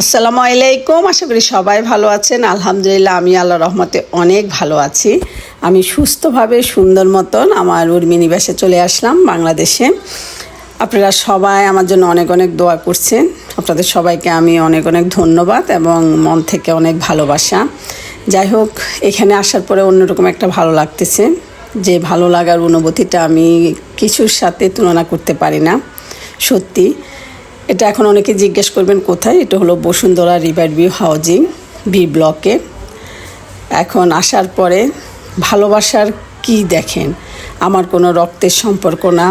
আসসালামু আলাইকুম, আশা করি সবাই ভালো আছেন। আলহামদুলিল্লাহ, আমি আল্লাহ রহমতে অনেক ভালো আছি। আমি সুস্থভাবে সুন্দর মতন আমার উর্মি নিবাসে চলে আসলাম বাংলাদেশে। আপনারা সবাই আমার জন্য অনেক অনেক দোয়া করছেন। আপনাদের সবাইকে আমি অনেক অনেক ধন্যবাদ এবং মন থেকে অনেক ভালোবাসা। যাই হোক, এখানে আসার পরে অন্যরকম একটা ভালো লাগতেছে। যে ভালো লাগার অনুভূতিটা আমি কিছুর সাথে তুলনা করতে পারি না, সত্যি। এটা এখন অনেকে জিজ্ঞেস করবেন কোথায়? এটা হলো Bashundhara river view housing B ব্লকে এখন আসার পরে ভালোবাসার কি দেখেন? আমার কোনো রক্তের সম্পর্ক না,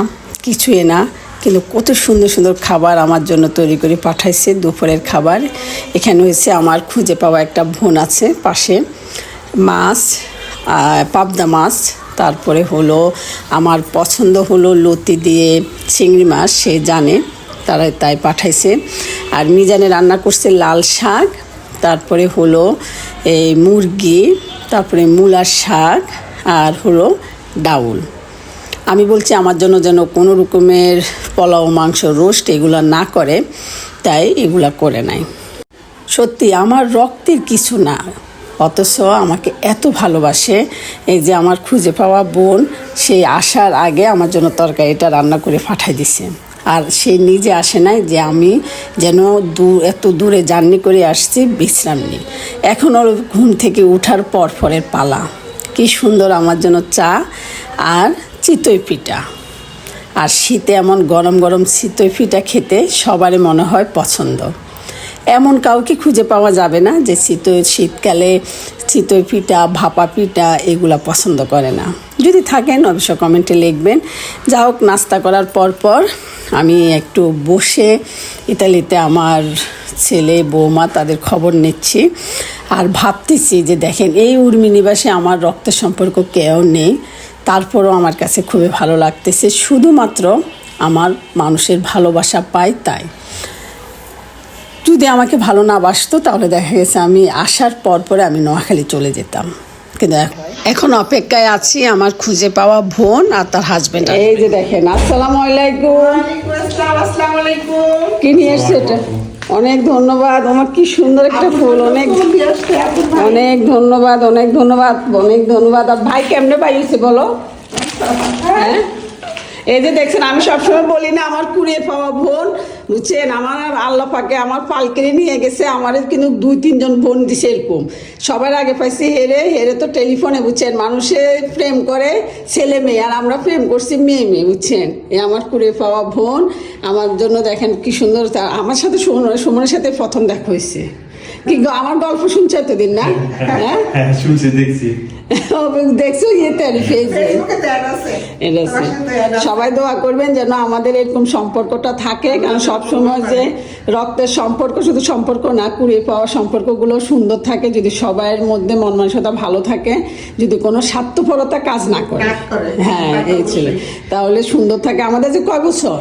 কিছুই না, কিন্তু কত সুন্দর সুন্দর খাবার আমার জন্য তৈরি করে পাঠাইছে, দুপুরের খাবার। এখানে হয়েছে আমার খুঁজে পাওয়া একটা বোন আছে পাশে, মাছ পাবদা মাছ। তারপরে হলো, আমার পছন্দ হলো লতি দিয়ে চিংড়ি মাছ, সে জানে। তারা তাই পাঠাইছে। আর মিজানে রান্না করছে লাল শাক, তারপরে হলো এই মুরগি, তারপরে মূলার শাক, আর হলো ডাউল। আমি বলছি, আমার জন্য যেন কোনো রকমের পোলাও, মাংস, রোস্ট এগুলো না করে, তাই এগুলা করে নাই। সত্যি, আমার রক্তের কিছু না, অথচ আমাকে এত ভালোবাসে, এই যে আমার খুঁজে পাওয়া বোন, সেই আসার আগে আমার জন্য তরকারিটা রান্না করে পাঠাই দিছে। আর সে নিজে আসে নাই যে আমি যেন দূর এত দূরে জার্নি করে আসছি বিশ্রাম নিই। এখন ওর ঘুম থেকে উঠার পর পরের পালা। কি সুন্দর আমার জন্য চা আর চিতই পিঠা। আর শীতে এমন গরম গরম চিতই পিঠা খেতে সবারই মনে হয় পছন্দ। এমন কাউকে খুঁজে পাওয়া যাবে না যে চিতই শীতকালে চিতই পিঠা, ভাপা পিঠা এগুলা পছন্দ করে না। যদি থাকেন, অবশ্য কমেন্টে লিখবেন। যা হোক, নাস্তা করার পর পর আমি একটু বসে ইতালিতে আমার ছেলে, বৌমা, তাদের খবর নিচ্ছি। আর ভাবতেছি যে দেখেন, এই উর্মি নিবাসে আমার রক্তের সম্পর্ক কেউ নেই। তারপরও আমার কাছে খুবই ভালো লাগতেছে। শুধুমাত্র আমার মানুষের ভালোবাসা পাই তাই। যদি আমাকে ভালো না বাসতো তাহলে দেখা গেছে আমি আসার পর পরে আমি নোয়াখালী চলে যেতাম। কিন্তু এখ- এখন অপেক্ষায় আছি আমার খুঁজে পাওয়া বোন আর তার হাজবেন্ড এই যে দেখেন আসসালামু আলাইকুম। আসসালাম, আসসালামু আলাইকুম। কি নিয়ে এসছে এটা? অনেক ধন্যবাদ আমার কি সুন্দর একটা ফুল অনেক। অনেক ধন্যবাদ অনেক ধন্যবাদ অনেক ধন্যবাদ। আর ভাই কেমনে পাইছে বলো? হ্যাঁ? এই যে দেখছেন আমি সবসময় বলি না আমার কুড়িয়ে পাওয়া বোন বুঝছেন? আমার আর আল্লাহ পাকে আমার পালকেরে নিয়ে গেছে, আমার কিন্তু দুই, তিনজন বোন দিছে এরকম। সবার আগে পাইছি হেরে হেরে তো টেলিফোনে, বুঝছেন? মানুষে প্রেম করে, ছেলে মেয়ে, আর আমরা প্রেম করছি মেয়ে মেয়ে, বুঝছেন? এ আমার কুড়ে পাওয়া বোন। আমার জন্য দেখেন কি সুন্দর আমার সাথে সুমন সুমনের সাথে প্রথম দেখা হয়েছে। কি গো, আমার গল্প শুনছে এতদিন না? হ্যাঁ? হ্যাঁ শুনছি দেখছি। দেখছ ইয়েতে আর। সবাই দোয়া করবেন যেন আমাদের এরকম সম্পর্কটা থাকে কারণ সবসময় যে রক্তের সম্পর্ক শুধু সম্পর্ক না কুড়িয়ে পাওয়া সম্পর্কগুলো সুন্দর থাকে যদি সবাইয়ের মধ্যে মন মানসিকতা ভালো থাকে যদি কোনো স্বার্থপরতা কাজ না করে। হ্যাঁ এই ছিল। তাহলে সুন্দর থাকে। আমাদের যে কয় বছর?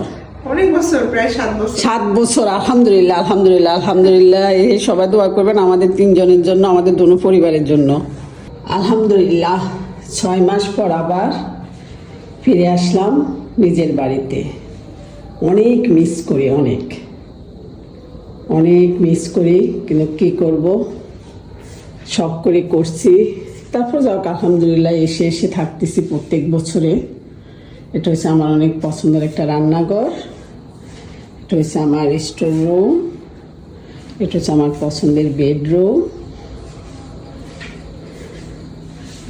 সাত বছর। আলহামদুলিল্লাহ আলহামদুলিল্লাহ আলহামদুলিল্লাহ। এই সবাই দোয়া করবেন আমাদের তিনজনের জন্য, আমাদের দুনো পরিবারের জন্য। আলহামদুলিল্লাহ, ছয় মাস পর আবার ফিরে আসলাম নিজের বাড়িতে। অনেক মিস করি, অনেক। অনেক মিস করি, কিন্তু কী করব? শখ করে করছি। তারপর যাক আলহামদুলিল্লাহ এসে এসে থাকতেছি প্রত্যেক বছরে। এটা হচ্ছে আমার অনেক পছন্দের একটা রান্নাঘর। এটা হচ্ছে আমার স্টোর রুম এটা হচ্ছে আমার পছন্দের বেডরুম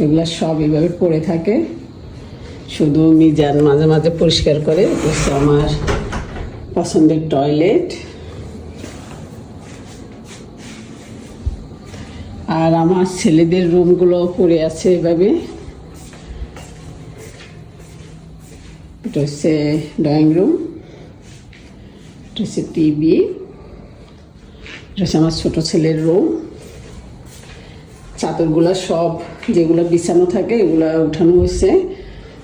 এগুলো সব এভাবে পড়ে থাকে। শুধু মিজান মাঝে মাঝে পরিষ্কার করে, এটা হচ্ছে আমার পছন্দের টয়লেট আর আমার ছেলেদের রুমগুলো পড়ে আছে এভাবে এটা হচ্ছে ড্রয়িং রুম এটা হচ্ছে টিভি এটা হচ্ছে আমার ছোটো ছেলের রুম চাদরগুলো সব যেগুলো বিছানো থাকে এগুলো উঠানো হয়েছে।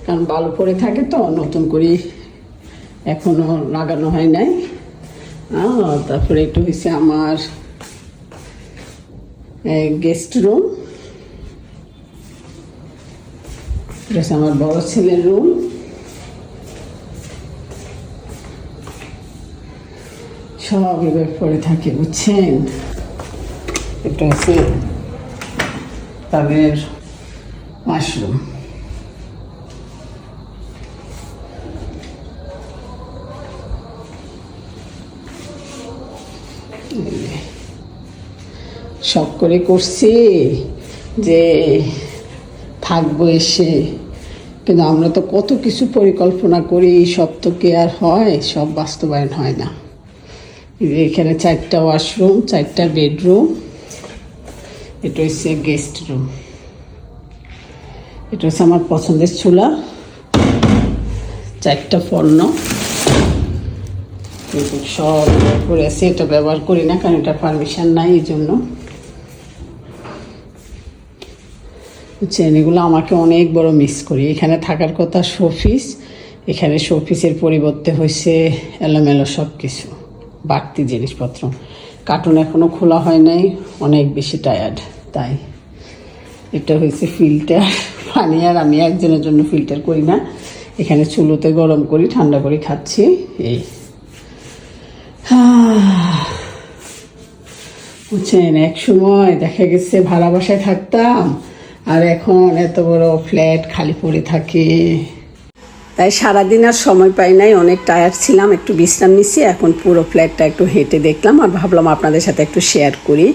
কারণ বালু পড়ে থাকে তো, নতুন করে এখনও লাগানো হয় নাই। তারপরে একটু হয়েছে আমার গেস্ট রুম এটা আমার বড় ছেলের রুম সব এবার পরে থাকে, বুঝছেন? এটা হচ্ছে তাদের মাশরুম শখ করে করছি যে থাকব এসে, কিন্তু আমরা তো কত কিছু পরিকল্পনা করি সব তো কি আর হয়, সব বাস্তবায়ন হয় না। এখানে চারটা ওয়াশরুম, চারটা বেডরুম, এটা হচ্ছে গেস্ট রুম এটা হচ্ছে আমার পছন্দের চুলা, চারটা পণ্য। কিন্তু সব করে আছে, এটা ব্যবহার করি না, কারণ এটা পারমিশন নাই এই জন্য এগুলো আমাকে অনেক বড় মিস করি। এখানে থাকার কথা শোফিস এখানে শোফিসের পরিবর্তে হয়েছে এলোমেলো সব কিছু বাড়তি জিনিসপত্র। কার্টুন এখনও খোলা হয় নাই, অনেক বেশি টায়ার্ড তাই। এটা হয়েছে ফিল্টার পানি আর আমি একজনের জন্য ফিল্টার করি না। এখানে চুলোতে গরম করি, ঠান্ডা করে, খাচ্ছি, এই। বুঝছেন, এক সময় দেখা গেছে ভাড়া বাসায় থাকতাম, আর এখন এত বড় ফ্ল্যাট খালি পড়ে থাকে। তাই সারাদিন আর সময় পাই নাই, অনেক টায়ার্ড ছিলাম, একটু বিশ্রাম নিচ্ছি এখন পুরো ফ্ল্যাটটা একটু হেঁটে দেখলাম আর ভাবলাম আপনাদের সাথে একটু শেয়ার করি।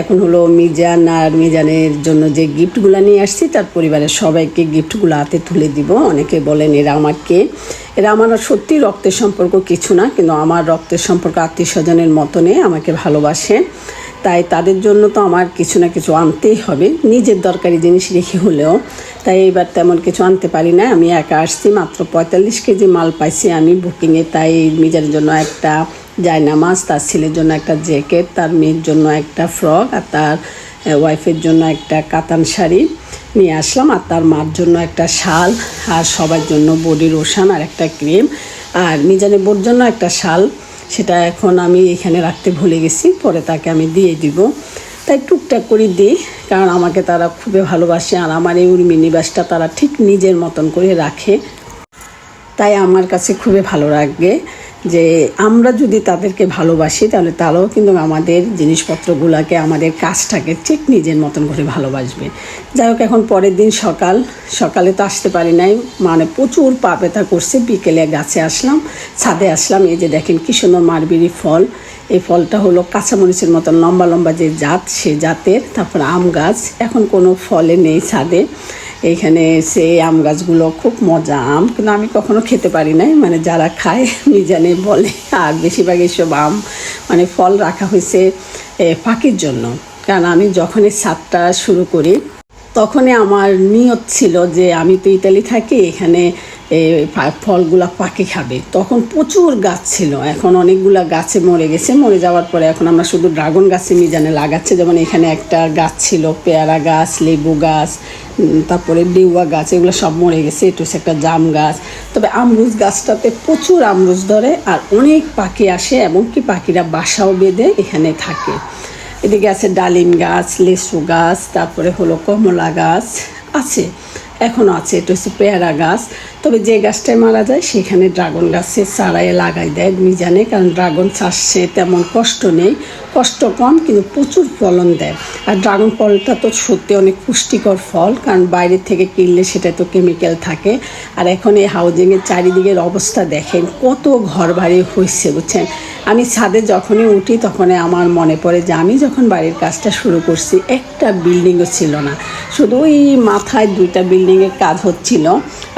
এখন হলো মিজান আর মিজানের জন্য যে গিফটগুলো নিয়ে আসছি, তার পরিবারের সবাইকে গিফটগুলো হাতে তুলে দিব। অনেকে বলেন, এরা আমাকে এরা আমার সত্যি রক্তের সম্পর্ক কিছু না, কিন্তু আমার রক্তের সম্পর্ক আত্মীয় স্বজনের মতনে আমাকে ভালোবাসে। তাই তাদের জন্য তো আমার কিছু না কিছু আনতেই হবে। নিজের দরকারি জিনিস রেখে হলেও। তাই এবার তেমন কিছু আনতে পারি না। আমি একা আসছি, মাত্র পঁয়তাল্লিশ কেজি মাল পাইছি আমি বুকিংয়ে তাই নিজের জন্য একটা জায়নামাজ, তার ছেলের জন্য একটা জ্যাকেট তার মেয়ের জন্য একটা ফ্রক আর তার ওয়াইফের জন্য একটা কাতান শাড়ি নিয়ে আসলাম। আর তার মার জন্য একটা শাল, আর সবার জন্য বডি লোশন আর একটা ক্রিম আর মিজানের বোর জন্য একটা শাল। সেটা এখন আমি এখানে রাখতে ভুলে গেছি, পরে তাকে আমি দিয়ে দিব। তাই টুকটাক করে দিই, কারণ আমাকে তারা খুবই ভালোবাসে, আর আমার এই উর্মি নিবাসটা তারা ঠিক নিজের মতন করে রাখে। তাই আমার কাছে খুবই ভালো লাগবে যে আমরা যদি তাদেরকে ভালোবাসি, তাহলে তারাও কিন্তু আমাদের জিনিসপত্রগুলোকে, আমাদের কাজটাকে ঠিক নিজের মতন করে ভালোবাসবে। যাই হোক, এখন পরের দিন সকাল। সকালে তো আসতে পারি নাই। মানে প্রচুর পা ব্যথা করছে। বিকেলে গাছে আসলাম, ছাদে আসলাম। এই যে দেখেন কি সুন্দর মারবিরি ফল। এই ফলটা হলো কাঁচামরিচের মতন, লম্বা লম্বা যে জাত, সে জাতের, তারপর আম গাছ। এখন কোনো ফলে নেই ছাদে। এইখানে সে আম গাছগুলো খুব মজা আম, কিন্তু আমি কখনো খেতে পারি নাই। মানে যারা খায় মিজানে বলে। আর বেশিরভাগ এসব আম মানে ফল রাখা হয়েছে পাখির জন্য। কারণ আমি যখনই সাতটা শুরু করি, তখনই আমার নিয়ত ছিল যে আমি তো ইতালি থাকি, এখানে ফলগুলা পাখি খাবে। তখন প্রচুর গাছ ছিল। এখন অনেকগুলা গাছে মরে গেছে। মরে যাওয়ার পরে এখন আমরা শুধু ড্রাগন গাছে মিজানে লাগাচ্ছে। যেমন এখানে একটা গাছ ছিল, পেয়ারা গাছ, লেবু গাছ তারপরে বিউয়া গাছ, এগুলো সব মরে গেছে। এটা হচ্ছে একটা জাম গাছ। তবে আমরুজ গাছটাতে প্রচুর আমরুজ ধরে আর অনেক পাখি আসে এবং কি পাখিরা বাসাও বেঁধে এখানে থাকে। এদিকে আছে ডালিম গাছ, লেসু গাছ, তারপরে হলো কমলা গাছ আছে। এখনও আছে, এটা হচ্ছে পেয়ারা গাছ। তবে যে গাছটায় মারা যায়, সেখানে ড্রাগন গাছের চারায় লাগাই দেয় মিজানে কারণ ড্রাগন চাষে তেমন কষ্ট নেই। কষ্ট কম, কিন্তু প্রচুর ফলন দেয়। আর ড্রাগন ফলটা তো সত্যি অনেক পুষ্টিকর ফল, কারণ বাইরে থেকে কিনলে সেটা তো কেমিক্যাল থাকে। আর এখন এই হাউজিংয়ের চারিদিকের অবস্থা দেখেন, কত ঘর বাড়ি হয়েছে বুঝছেন? আমি ছাদে যখনই উঠি তখনই আমার মনে পড়ে যে আমি যখন বাড়ির কাজটা শুরু করছি, একটা বিল্ডিংও ছিল না। শুধু ওই মাথায় দুইটা বিল্ডিংয়ের কাজ হচ্ছিল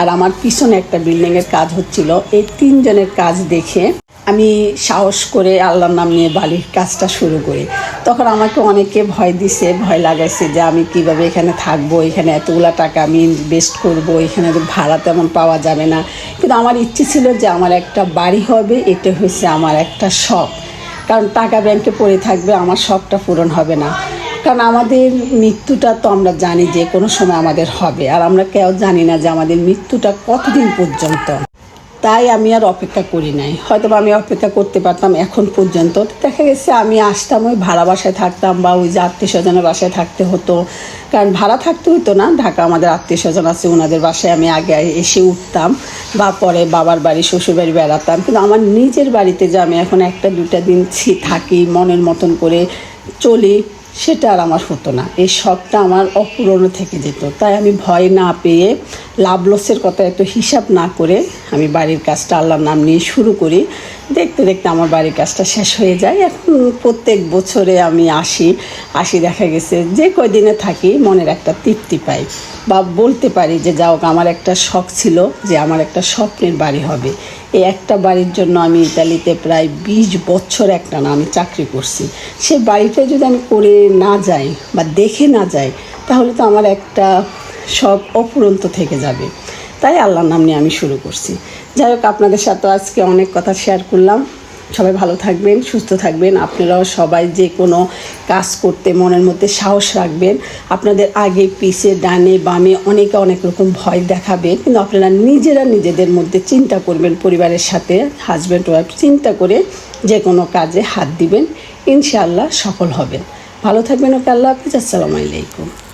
আর আমার পিছনে একটা বিল্ডিংয়ের কাজ হচ্ছিল। এই তিনজনের কাজ দেখে আমি সাহস করে আল্লাহর নাম নিয়ে বালির কাজটা শুরু করি। তখন আমাকে অনেকে ভয় দিছে, ভয় লাগাইছে যে আমি কীভাবে এখানে থাকব, এখানে এতগুলা টাকা আমি ইনভেস্ট করব, এখানে ভাড়া তেমন পাওয়া যাবে না। কিন্তু আমার ইচ্ছে ছিল যে আমার একটা বাড়ি হবে এটা হয়েছে আমার একটা শখ। কারণ টাকা ব্যাংকে পড়ে থাকবে, আমার শখটা পূরণ হবে না। কারণ আমাদের মৃত্যুটা তো আমরা জানি যে কোনো সময় আমাদের হবে। আর আমরা কেউ জানি না যে আমাদের মৃত্যুটা কতদিন পর্যন্ত। তাই আমি আর অপেক্ষা করি নাই। হয়তো আমি অপেক্ষা করতে পারতাম এখন পর্যন্ত। দেখা গেছে আমি আসতাম ওই ভাড়া বাসায় থাকতাম বা ওই যে আত্মীয় স্বজনের বাসায় থাকতে হতো। কারণ ভাড়া থাকতে হতো না, ঢাকা আমাদের আত্মীয় স্বজন আছে ওনাদের বাসায় আমি আগে এসে উঠতাম বা পরে বাবার বাড়ি, শ্বশুর বাড়ি বেড়াতাম। কিন্তু আমার নিজের বাড়িতে যে আমি এখন একটা দুটা দিন থাকি, মনের মতন করে চলি সেটা আর আমার হতো না। এই শখটা আমার অপূরণ থেকে যেত। তাই আমি ভয় না পেয়ে লাভ লসের কথা এত হিসাব না করে আমি বাড়ির কাজটা আল্লাহর নাম নিয়ে শুরু করি। দেখতে দেখতে আমার বাড়ির কাজটা শেষ হয়ে যায়। এখন প্রত্যেক বছরে আমি আসি। আসি দেখা গেছে যে কয়দিনে থাকি, মনের একটা তৃপ্তি পাই। বা বলতে পারি যে, যাও আমার একটা শখ ছিল যে, আমার একটা স্বপ্নের বাড়ি হবে। এই একটা বাড়ির জন্য আমি ইতালিতে প্রায় বিশ বছর একটা না আমি চাকরি করছি। সে বাড়িটা যদি আমি করে না যাই বা দেখে না যাই, তাহলে তো আমার একটা সব অপুরন্ত থেকে যাবে। তাই আল্লাহর নাম নিয়ে আমি শুরু করছি। যাই হোক, আপনাদের সাথে আজকে অনেক কথা শেয়ার করলাম। সবাই ভালো থাকবেন, সুস্থ থাকবেন। আপনারাও সবাই যে কোনো কাজ করতে মনের মধ্যে সাহস রাখবেন। আপনাদের আগে, পিছে, ডানে, বামে অনেকে অনেক রকম ভয় দেখাবে কিন্তু আপনারা নিজেরা নিজেদের মধ্যে চিন্তা করবেন, পরিবারের সাথে হাজব্যান্ড ওয়াইফ চিন্তা করে যে কোনো কাজে হাত দিবেন। ইনশাআল্লাহ সফল হবেন। ভালো থাকবেন ওকে, আল্লাহ হাফিজ। আসসালামু আলাইকুম।